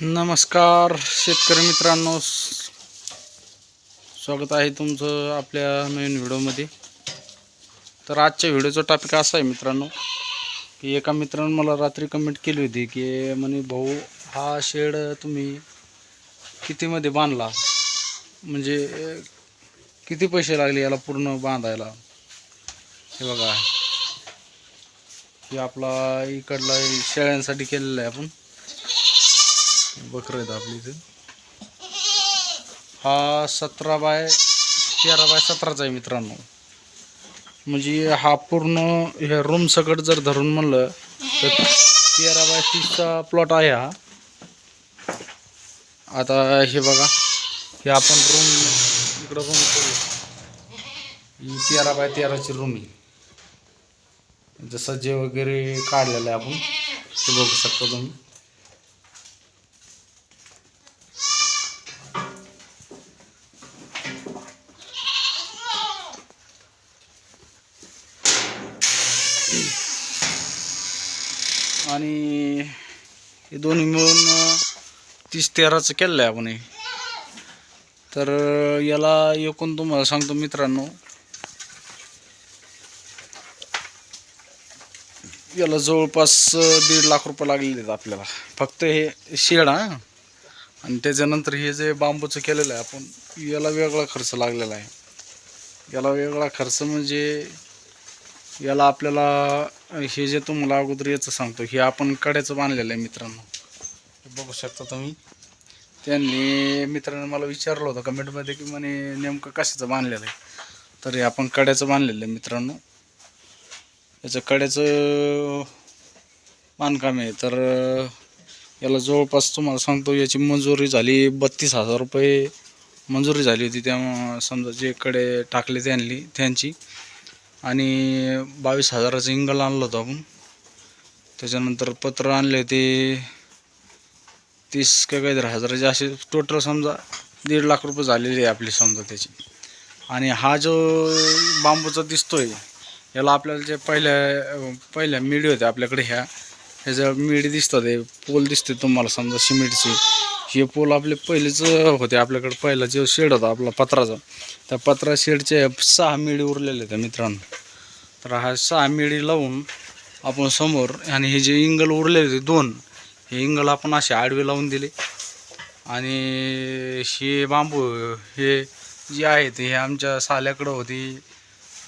नमस्कार शेतकरी मित्रांनो. स्वागत आहे तुमचं आपल्या नवीन व्हिडिओमध्ये. तर आजच्या व्हिडिओचा टॉपिक असा आहे मित्रांनो की एका मित्रानं मला रात्री कमेंट केली होती की म्हणे भाऊ हा शेड तुम्ही कितीमध्ये बांधला? म्हणजे किती पैसे लागले याला पूर्ण बांधायला? हे बघा. की आपला इकडला शेळ्यांसाठी केलेला आहे आपण. बकरं आहेत आपली इथे. हा सतरा बाय तेरा बाय सतराचा आहे मित्रांनो. म्हणजे हा पूर्ण ह्या रूम सकट जर धरून म्हणलं तर तेरा बाय तीसचा प्लॉट आहे हा. आता हे बघा हे आपण रूम इकडं रूम करू. ही तेरा बाय तेराची रूम आहे. जसं जे वगैरे काढलेलं आहे आपण ते बघू शकता तुम्ही. आणि हे दोन्ही मिळून तीस तेराचं केलं आहे आपण हे. तर याला एकूण तुम्हाला सांगतो मित्रांनो. याला जवळपास दीड लाख रुपये लागलेले आहेत आपल्याला. फक्त हे शेड हा. आणि त्याच्यानंतर हे जे बांबूचं केलेलं आहे आपण याला वेगळा खर्च लागलेला आहे. याला वेगळा खर्च म्हणजे याला आपल्याला हे जे तुम्हाला अगोदर याचं सांगतो हे आपण कड्याचं बांधलेलं आहे मित्रांनो. हे बघू शकता तुम्ही. त्यांनी मित्रांनो मला विचारलं होतं कमेंटमध्ये की म्हणे नेमकं कशाचं बांधलेलं आहे? तर हे आपण कड्याचं बांधलेलं आहे मित्रांनो. याचं कड्याचं बांधकाम आहे. तर याला जवळपास तुम्हाला सांगतो याची मंजुरी झाली बत्तीस हजार रुपये मंजुरी झाली होती. त्या समजा जे कडे टाकले त्यांनी त्यांची. आणि बावीस हजाराचं इंगल आणलं होतं आपण. त्याच्यानंतर पत्र आणले ते तीस का काहीतरी हजाराचे असे टोटल समजा दीड लाख रुपये झालेले आहे आपली समजा त्याची. आणि हा जो बांबूचा दिसतोय याला आपल्याला जे पहिल्या पहिल्या मिडी होत्या आपल्याकडे ह्या ह्याच्या मिडी दिसतात हे पोल दिसते तुम्हाला समजा सिमेंटचे. हे पोल आपले पहिलेच होते आपल्याकडे पहिला जो शेड होता आपला पत्राचा त्या पत्रा शेडचे सहा मिडी उरलेले होते मित्रांनो. तर हा सहा मिडी लावून आपण समोर आणि हे जे इंगल उरलेले होते दोन हे इंगल आपण असे आडवे लावून दिले. आणि हे बांबू हे जे आहेत हे आमच्या साल्याकडं होती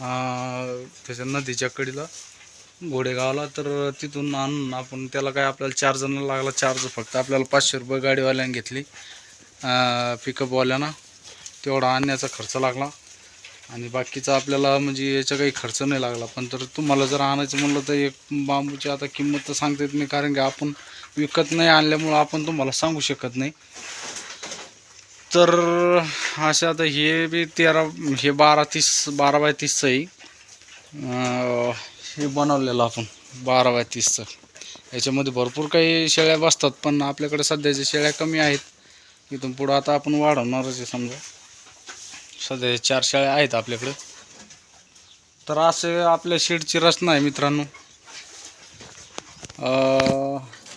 त्याच्या नदीच्या कडीला. घोडेगावला तर तिथून आणून आपण त्याला काय आपल्याला चार न लागला चार्ज फक्त. आपल्याला पाचशे रुपये गाडीवाल्याने घेतली. पिकअपवाल्यानं तेवढा आणण्याचा खर्च लागला. आणि बाकीचा आपल्याला म्हणजे याचा काही खर्च नाही लागला. पण तर तुम्हाला जर आणायचं म्हणलं तर एक बांबूची आता किंमत तर सांगता येत नाही. कारण की आपण विकत नाही आणल्यामुळं आपण तुम्हाला सांगू शकत नाही. तर असे आता हे बी तेरा हे बारा तीस बारा बाय तीसचं आहे. हे बनवलेलं आपण बारा बाय तीसचं याच्यामध्ये भरपूर काही शेळ्या बसतात पण आपल्याकडे सध्याच्या शेळ्या कमी आहेत. इथून पुढं आता आपण वाढवणारच आहे समजा. सध्या चार शेळ्या आहेत आपल्याकडे. तर असे आपल्या शेडची रचना आहे मित्रांनो.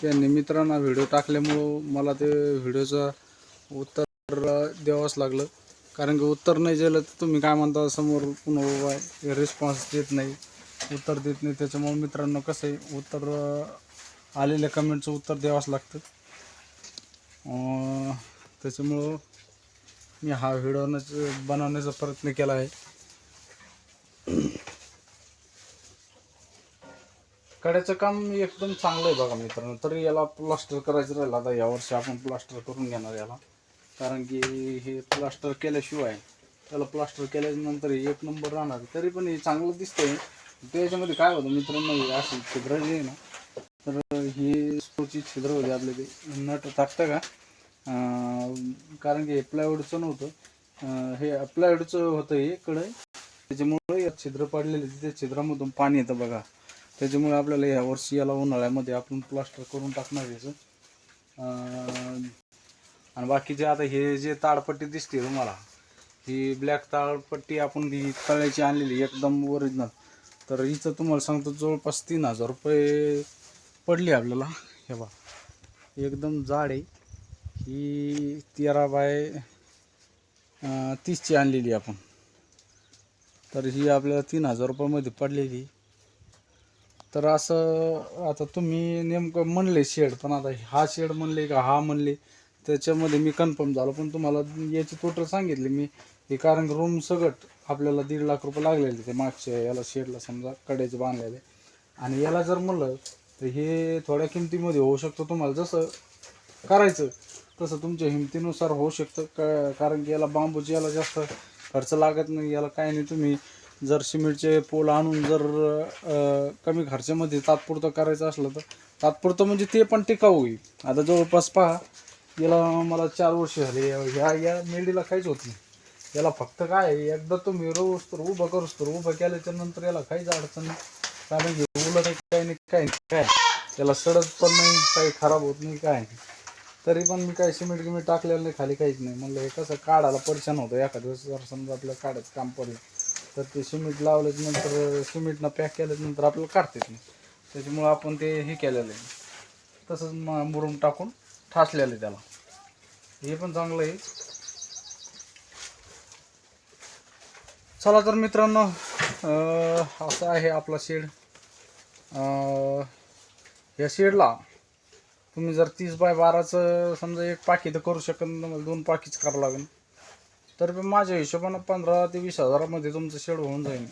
त्यांनी मित्रांना व्हिडिओ टाकल्यामुळं मला ते व्हिडिओचं उत्तर द्यावंच लागलं. कारण की उत्तर नाही दिलं तर तुम्ही काय म्हणता समोर पुन्हा रिस्पॉन्स देत नाही. उत्तर देत नाही. त्याच्यामुळे मित्रांनो कसं आहे उत्तर आलेल्या कमेंटचं उत्तर द्यावंच लागतं. त्याच्यामुळं मी हा व्हिडिओ बनवण्याचा प्रयत्न केला आहे. कड्याचं काम एकदम चांगलं आहे बघा मित्रांनो. तरी याला प्लास्टर करायचं राहिलं आता यावर्षी आपण प्लास्टर करून घेणार याला. कारण की हे प्लास्टर केल्याशिवाय त्याला प्लास्टर केल्यानंतर एक नंबर राहणार. तरी पण हे चांगलं दिसतंय. त्याच्यामध्ये काय होतं मित्रांनो असं अशी छिद्र जे आहे ना तर ही स्टोची छिद्र होते आपले ते. नट टाकतं का? कारण की हे प्लायवूडचं नव्हतं हे प्लायवूडचं होतं हे कडे त्याच्यामुळे या छिद्र पडलेले त्या छिद्रामधून पाणी येतं बघा. त्याच्यामुळे आपल्याला या वर्षी याला उन्हाळ्यामध्ये आपण प्लास्टर करून टाकणार याचं. आणि बाकीचे आता हे जे ताडपट्टी दिसते तुम्हाला ही ब्लॅक ताडपट्टी आपण ही तळ्याची आणलेली एकदम ओरिजिनल तर हिचं तुम्हाला सांगतो जवळपास तीन हजार रुपये पडली आपल्याला. हे बा एकदम जाड आहे. ही तेरा बाय तीसची आणलेली आपण. तर ही आपल्याला तीन हजार रुपयामध्ये पडलेली. तर असं आता तुम्ही नेमकं म्हणले शेड पण आता हा शेड म्हणले का हा म्हणले त्याच्यामध्ये मी कन्फर्म झालो पण तुम्हाला याची टोटल सांगितले मी. हे कारण रूम सगट आपल्याला दीड लाख रुपये लागलेले ते मागच्या याला शेडला समजा कड्याचे बांधलेले. आणि याला जर म्हणलं तर हे थोड्या किमतीमध्ये होऊ शकतं तुम्हाला. जसं करायचं तसं तुमच्या हिमतीनुसार होऊ शकतं. का कारण की याला बांबूची याला जास्त खर्च लागत नाही. याला काय नाही. तुम्ही जर सिमेंटचे पोल आणून जर कमी खर्चामध्ये तात्पुरतं करायचं असलं तर तात्पुरतं म्हणजे ते पण टिकाऊ होईल. आता जवळपास पहा याला मला चार वर्ष झाले. ह्या या मेंढीला काहीच होत नाही. याला फक्त काय एकदा तुम्ही रोज तर उभं करूच तर उभं केल्याच्यानंतर याला काहीच अडचण नाही. कारण की उलट काही नाही काय नाही काय त्याला सडत पण नाही काही खराब होत नाही काय नाही. तरी पण मी काही सिमेंट गिमेंट टाकलेलं नाही खाली काहीच नाही. म्हणलं हे कसं काढायला परेशान होतं. एखाद्या दिवस जर समजा आपल्याला काढायचं काम पडलं तर ते सिमेंट लावल्याच्या नंतर सिमेंटनं पॅक केल्यानंतर आपल्याला काढता येत नाही. त्याच्यामुळं आपण ते हे केलेलं आहे. तसंच म मुरुम टाकून ठासलेलं आहे त्याला. हे पण चांगलं आहे. चला तर मित्रांनो असं आहे आपला शेड. या शेडला तुम्ही जर तीस बाय बाराचं समजा एक पाकी तर करू शकत तुम्हाला दोन पाकीच करावं लागेल. तर माझ्या हिशोबानं पंधरा ते वीस हजारामध्ये तुमचं शेड होऊन जाईल.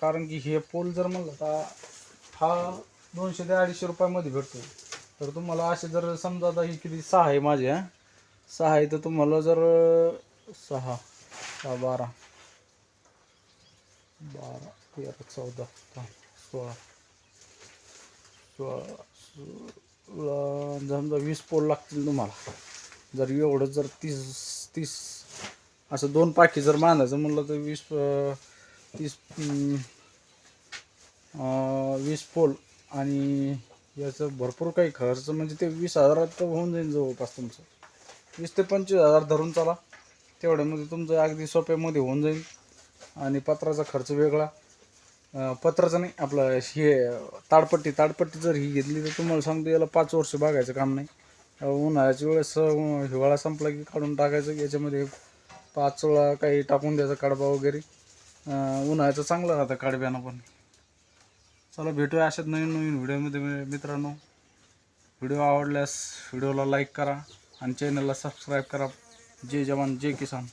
कारण की हे पोल जर म्हणलं तर हा दोनशे ते अडीचशे रुपयामध्ये भेटतो. तर तुम्हाला असे जर समजा आता ही किती सहा आहे माझे सहा आहे तर तुम्हाला जर सहा. सहा बारा बारा तेरा चौदा सोळा सोळा सोळा समजा वीस पोल लागतील तुम्हाला. जर एवढं जर तीस तीस असं दोन पाकी जर बांधायचं म्हणलं तर वीस तीस वीस पोल आणि याचं भरपूर काही खर्च म्हणजे ते वीस हजारात तर होऊन जाईल जवळपास तुमचं. वीस ते पंचवीस हजार धरून चला. तेवढ्यामध्ये म्हणजे तुमचं अगदी सोप्यामध्ये होऊन जाईल. आणि पत्राचा खर्च वेगळा. पत्राचा नाही आपलं हे ताडपट्टी ताडपट्टी जर ही घेतली तर तुम्हाला सांगतो याला पाच वर्ष बघायचं काम नाही. उन्हाळ्याच्या वेळेस हिवाळा संपला की काढून टाकायचं याच्यामध्ये पाच काही टाकून द्यायचा कडबा वगैरे. उन्हाळ्याचं चांगलं राहतं कडब्यानं पण. चला भेटूया अशाच नवीन नवीन व्हिडिओमध्ये मित्रांनो. व्हिडिओ आवडल्यास व्हिडिओला लाईक करा आणि चॅनलला सबस्क्राईब करा. जय जवान जय किसान.